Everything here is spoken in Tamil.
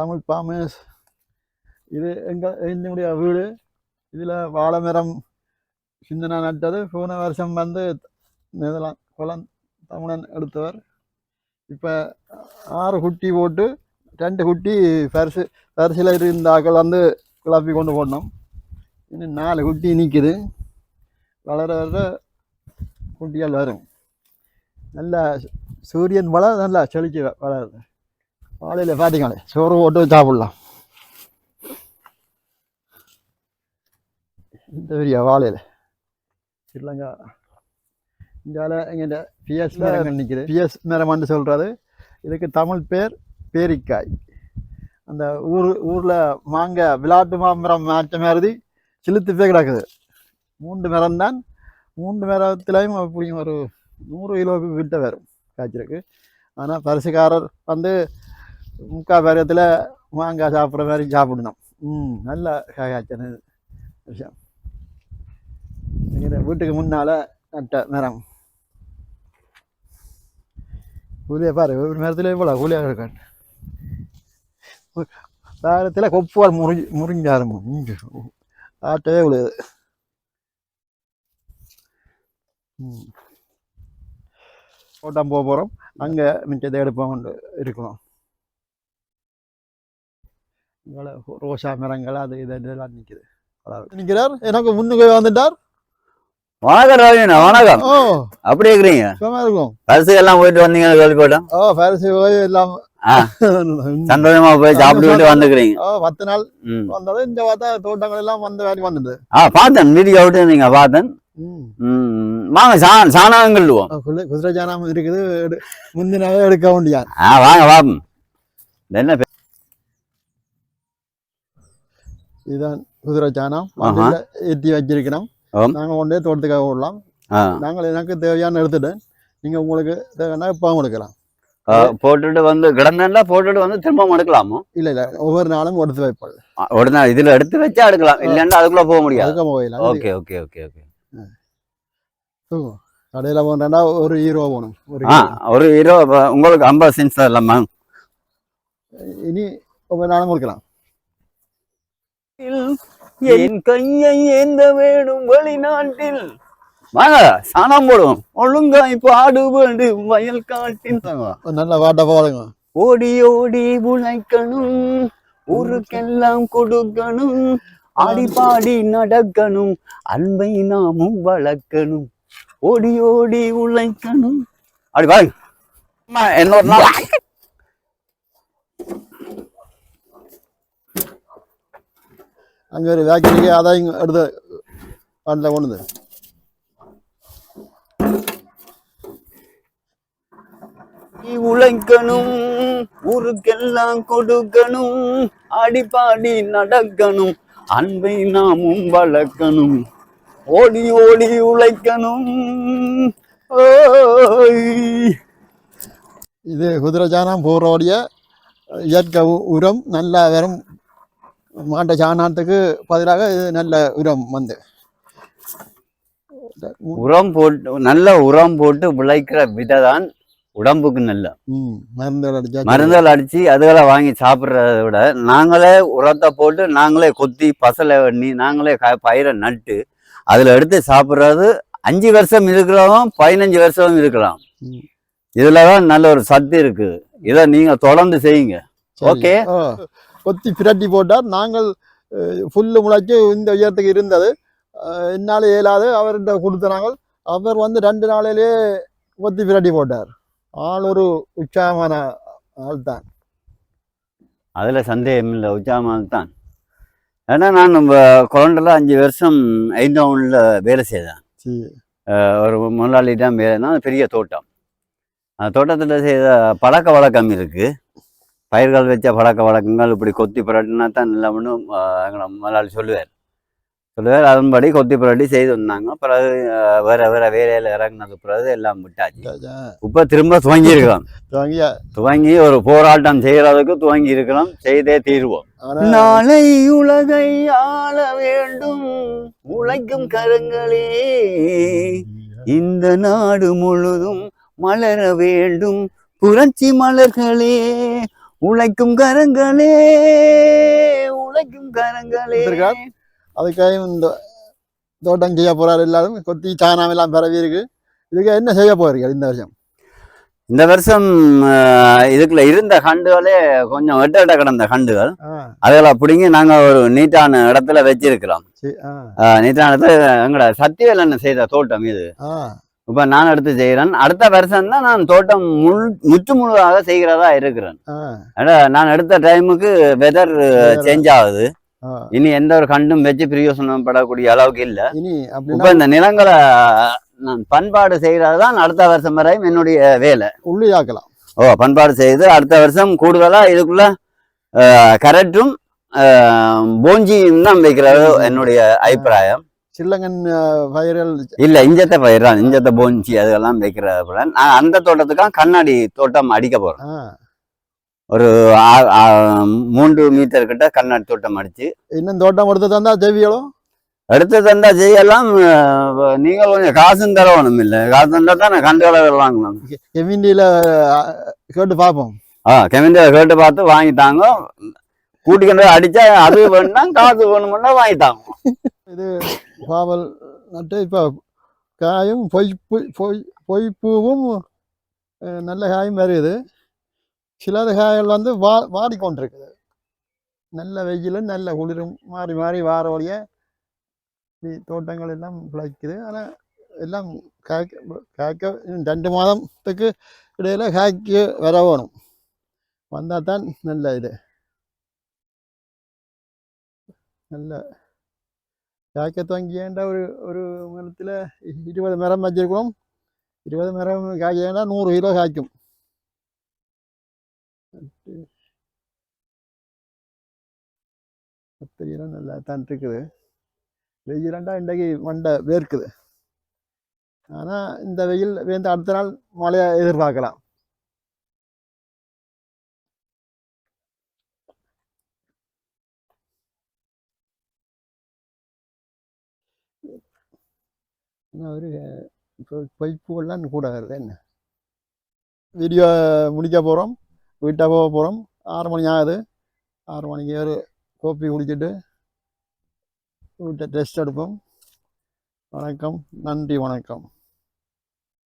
தமிழ் பாமேஸ். இது எங்கள் என்னுடைய வீடு. இதில் வாழை மரம் சிந்தனா நட்டது. போன வருஷம் வந்து இதெல்லாம் குளம் தமிழன் எடுத்தவர். இப்போ ஆறு குட்டி போட்டு ரெண்டு குட்டி பரிசு பரிசில் இருந்தாக்கள் வந்து கிளப்பி கொண்டு போடணும். இன்னும் நாலு குட்டி நிற்குது வளர வளர குட்டிகள் வரும். நல்லா சூரியன் வள நல்லா செழிச்சு வளருது. வாழையில் பார்த்தீங்களே சோறு போட்டு சாப்பிடலாம் இந்த பெரிய வாழையில் இல்லைங்க இங்கால எங்கிட்ட பிஎஸ் மரங்கள் நிற்கிது பிஎஸ் மரம்னு சொல்கிறது இதுக்கு தமிழ் பேர் பேரிக்காய் அந்த ஊர் ஊரில் மாங்காய் விளாட்டு மாமரம் மாற்ற மாதிரி சிலுத்து போய் கிடக்குது மூன்று மரம் தான் மூன்று மரத்துலேயும் அப்படியும் ஒரு நூறு கிலோவுக்கு கிட்ட வரும் காய்ச்சிருக்கு ஆனால் பரிசுக்காரர் வந்து முக்கால் பேரத்தில் மாங்காய் சாப்பிட்ற மாதிரி சாப்பிடணும். ம் நல்ல காய்ச்சன விஷயம். வீட்டுக்கு முன்னால் நட்ட மரம். கூலியாக பாரு ஒரு மரத்தில் இவ்வளோ கூலியாக இருக்கான். வேரத்தில் கொப்புவால் முறிஞ்சு முறிஞ்சாரும்? ஆட்டவே விழுது ம். தோட்டம் போக போகிறோம் அங்கே மிச்சத்தை எடுப்போம் இருக்கணும் ரோசா மரங்கள் அது இது இதெல்லாம் நிற்குது நிற்கிறார். எனக்கு முன்னுக்கு வந்துட்டார். வணக்கம் ரவிண்ணா வணக்கம் ஓ. அப்படி இருக்கிறீங்க? சும்மா இருக்கும். பரிசு எல்லாம் போயிட்டு வந்தீங்கன்னு கேள்விப்பட்டோம் ஓ பரிசு போய் எல்லாம் ஆ. சந்தோஷமா போய் சாப்பிட்டுக்கிட்டு வந்துக்கிறீங்க. ஓ பத்து நாள் ம். வந்தது இந்த பார்த்தா தோட்டங்கள் எல்லாம் வந்த வேலை வந்துட்டு. ஆ பார்த்தேன். வீடியோ விட்டு நீங்க பார்த்தேன். ம். ம், வாங்க சா சாணாங்கல்லுவோம் ஆ, குதிரை ஜானம் இருக்குது. எடு- முந்தினாவே எடுக்க முடியாது ஆ வாங்க வாப்போம் என்ன இதுதான் குதிரை ஆஹா. வண்டியில ஏற்றி வச்சிருக்கிறோம். நாங்கள் கொண்டே தோட்டத்துக்காக விடலாம் நாங்கள் எனக்கு தேவையான எடுத்துட்டேன் நீங்கள் உங்களுக்கு தேவைன்னா இப்போ கொடுக்கலாம். ஆ, போட்டுட்டு வந்து கிடந்தா போட்டுட்டு வந்து திரும்ப எடுக்கலாமோ? இல்லை இல்லை. ஒவ்வொரு நாளும் எடுத்து வைப்பாள் உடனே இதுல எடுத்து வச்சா எடுக்கலாம். இல்லைன்னா அதுக்குள்ள போக முடியாது. அதுக்கு போயிடலாம் ஓகே ஓகே ஓகே ஓகே. கடையில் போனேன்னா ஒரு ஹீரோ போகணும். ஒரு. ஒரு ஹீரோ உங்களுக்கு ஐம்பது சென்ஸ் இல்லாம இனி ஒவ்வொரு நாளும் கொடுக்கலாம். என் கையை ஏந்த வேணும் வெளிநாட்டில். வாங்க சாணம் போடுவோம். ஒழுங்காய் பாடு வேண்டும் வயல் காட்டில் நல்ல பாட்டை போடுங்க. ஓடி ஓடி உழைக்கணும் ஊருக்கெல்லாம் கொடுக்கணும். ஆடி பாடி நடக்கணும். அன்பை நாமும் வளர்க்கணும். ஓடி ஓடி உழைக்கணும். அப்படி பாருங்க. அம்மா, இன்னொரு நாள்? அங்கே ஒரு வேக்கரிக்கு அதையும் எடுத்து பாட்டில் கொண்டு உழைக்கணும் ஊருக்கெல்லாம் கொடுக்கணும் ஆடி பாடி நடக்கணும் அன்பை நாமும் வளர்க்கணும் ஓடி ஓடி உழைக்கணும். இது குதிரை சாணம் போடுறோடைய இயற்கை உரம் நல்லா வரும் மாட்ட சாணத்துக்கு பதிலாக இது நல்ல உரம் வந்து உரம் போட்டு நல்ல உரம் போட்டு விளைக்கிற விதை தான் உடம்புக்கு நல்ல ம் மருந்துகள் அடிச்சா அடிச்சு அதுகளை வாங்கி சாப்பிட்றத விட நாங்களே உரத்தை போட்டு நாங்களே கொத்தி பசலை பண்ணி நாங்களே பயிரை நட்டு அதில் எடுத்து சாப்பிட்றது அஞ்சு வருஷம் இருக்கிறவங்க பதினஞ்சு வருஷம் இருக்கலாம். இதுல தான் நல்ல ஒரு சத்து இருக்குது இதை நீங்க தொடர்ந்து செய்யுங்க. ஓகே. கொத்தி பிரட்டி போட்டார். நாங்கள் அஹ், புல்லு முளைச்சு இந்த உயரத்துக்கு இருந்தது. என்னால் இயலாது. அவர்கிட்ட கொடுத்த நாங்கள் அவர் வந்து ரெண்டு நாளிலேயே கொத்தி பிரட்டி போட்டார். ஆள் ஒரு உற்சாகமான ஆள் தான் அதுல சந்தேகம் இல்லை. உச்சாமல் தான் ஏன்னா நான் நம்ம குழந்தைல அஞ்சு வருஷம் ஐந்தவன்ல வேலை செய்தேன். ஒரு முதலாளிகிட்ட வேலைன்னா பெரிய தோட்டம். அந்த தோட்டத்தில் செய்த பழக்க வழக்கம் இருக்கு. பயிர்கள் வச்ச பழக்க வழக்கங்கள் இப்படி கொத்தி புரட்டினா தான் நல்லா ஒன்றும் எங்களை முதலாளி சொல்லுவார். சொல்லுவார். அதன்படி கொத்தி புரட்டி செய்து வந்தாங்க. பிறகு வேற வேற வேலையில் இறங்கினது பிறகு எல்லாம் விட்டாச்சு. இப்போ திரும்ப துவங்கி இருக்கலாம் வாங்கியா துவங்கி ஒரு போராட்டம் செய்யறதுக்கு துவங்கி இருக்கலாம் செய்தே தீர்வோம். நாளை உலகை ஆள வேண்டும். உழைக்கும் கரங்களே. இந்த நாடு முழுதும் மலர வேண்டும். புரட்சி மலர்களே. உழைக்கும் கரங்களே உழைக்கும் கரங்களே. அதுக்காக இந்த தோட்டம் செய்ய போறாரு எல்லாரும். கொத்தி சாணம் எல்லாம் பரவி இருக்கு. இதுக்கு என்ன செய்ய போறீங்க இந்த வருஷம்? இந்த வருஷம் இதுக்குள்ள இருந்த கண்டுகளே கொஞ்சம் வெட்ட வெட்ட கிடந்த கண்டுகள் அதெல்லாம் பிடிங்கி நாங்க ஒரு நீட்டான இடத்துல வச்சிருக்கிறோம். நீட்டான இடத்துல எங்கட சத்தியவேலன் செய்த தோட்டம் இது. இப்ப நான் எடுத்து செய்கிறேன் அடுத்த வருஷம் தான் நான் தோட்டம் முழு முற்று முழுதாக செய்கிறதா இருக்கிறேன். நான் எடுத்த டைமுக்கு வெதர் சேஞ்ச் ஆகுது. இனி எந்த ஒரு கண்டும் வச்சு பிரயோசனப்படக்கூடிய அளவுக்கு இல்ல. இப்ப இந்த நிலங்களை நான் பண்பாடு செய்கிறது தான் அடுத்த வருஷம் வரையும் என்னுடைய வேலை. உள்ளியாக்கலாம். ஓ பண்பாடு செய்து அடுத்த வருஷம் கூடுதலா இதுக்குள்ள கரெக்டும் போஞ்சியும் தான் வைக்கிறது என்னுடைய அபிப்பிராயம். சில்லங்கன் பயிர்கள் இல்ல இஞ்சத்தை பயிர் தான். இஞ்சத்தை போஞ்சி அதெல்லாம் வைக்கிற plan. நான் அந்த தோட்டத்துக்காக கண்ணாடி தோட்டம் அடிக்க போறேன் ஒரு மூன்று மீட்டர் கிட்ட கண்ணாடி தோட்டம் அடிச்சு. இன்னும் தோட்டம் கொடுத்து தந்தா தேவியலும் எடுத்து தந்தா செய்யலாம் அஹ், நீங்கள் கொஞ்சம் காசும் தரவணும் இல்ல. காசு தந்தா தான் நான் கண்டுகளை வாங்கலாம் கெமிண்டியில கேட்டு பார்ப்போம் ஆ கெமிந்த கேட்டு பார்த்து வாங்கிட்டாங்க கூட்டிக்கிட்டு போய் அடிச்சா அது வேணும்னா காசு வேணும்னா வாங்கிட்டாங்க இது பாவல் நட்டு இப்போ காயும் பொய்ப்பு பொய் பொய்ப்பூவும் அஹ், நல்ல காயும் வருது. சிலது காய்கள் வந்து வா வாடிக்கொண்டிருக்குது. நல்ல வெயிலும் நல்ல குளிரும் மாறி மாறி வார வழிய தோட்டங்கள் எல்லாம் பிழைக்குது. ஆனால் எல்லாம் காய்க்க காய்க்க ரெண்டு மாதத்துக்கு இடையில் காய்க்க வர வேணும் வந்தால் தான் நல்ல இது. நல்ல காய்க்க துவங்கியேண்ட ஒரு ஒரு மரத்தில் இருபது மரம் வச்சிருக்கோம் இருபது மரம் காய்ச்சேண்டா நூறு கிலோ காய்க்கும் பத்து கிலோ நல்லா தான் இருக்குது வெயிலாண்டா இன்றைக்கு மண்டை வேர்க்குது ஆனால் இந்த வெயில் வேந்து அடுத்த நாள் மழையை எதிர்பார்க்கலாம் ஒரு இப்போ பைப்புகள்லாம் கூட வருது என்ன? வீடியோ முடிக்க போகிறோம் வீட்டை போக போகிறோம் ஆறு மணி ஆகுது. ஆறு மணிக்கு ஒரு கோப்பி குடிச்சிட்டு வீட்டை டெஸ்ட் எடுப்போம். வணக்கம். நன்றி வணக்கம்.